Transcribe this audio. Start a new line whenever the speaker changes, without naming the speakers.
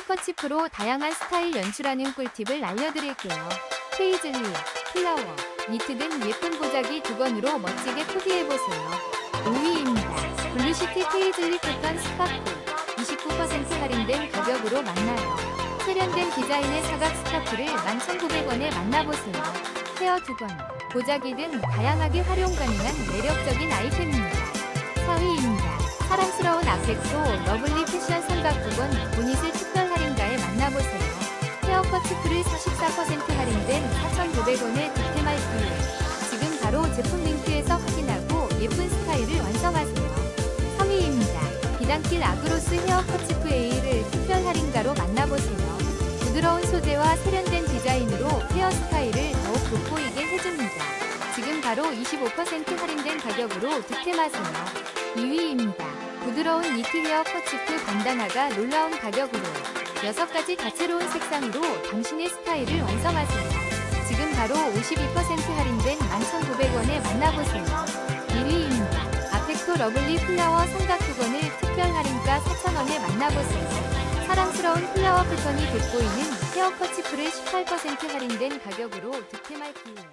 헤어커치프로 다양한 스타일 연출하는 꿀팁을 알려드릴게요. 페이즐리, 플라워, 니트 등 예쁜 보자기 두 건으로 멋지게 코디해보세요. 5위입니다. 블루시티 페이즐리 코턴 스파크 29% 할인된 가격으로 만나요. 세련된 디자인의 사각 스카프를 11,900원에 만나보세요. 헤어 두 건, 보자기 등 다양하게 활용 가능한 매력적인 아이템입니다. 4위입니다. 사랑스러운 아펙소 러블리 패션 치프를 44% 할인된 4,900원의 득템할 기회. 지금 바로 제품 링크에서 확인하고 예쁜 스타일을 완성하세요. 3위입니다. 비단길 아그로스 헤어컷 치프 A를 특별 할인가로 만나보세요. 부드러운 소재와 세련된 디자인으로 헤어스타일을 더욱 돋보이게 해줍니다. 지금 바로 25% 할인된 가격으로 득템하세요. 2위입니다. 부드러운 니트 헤어 커치프 반다나가 놀라운 가격으로 6가지 다채로운 색상으로 당신의 스타일을 완성하세요. 지금 바로 52% 할인된 11,900원에 만나보세요. 1위입니다. 아펙토 러블리 플라워 삼각두건을 특별 할인가 4,000원에 만나보세요. 사랑스러운 플라워 패턴이 돋보이는 헤어 커치프를 18% 할인된 가격으로 득템할 기회.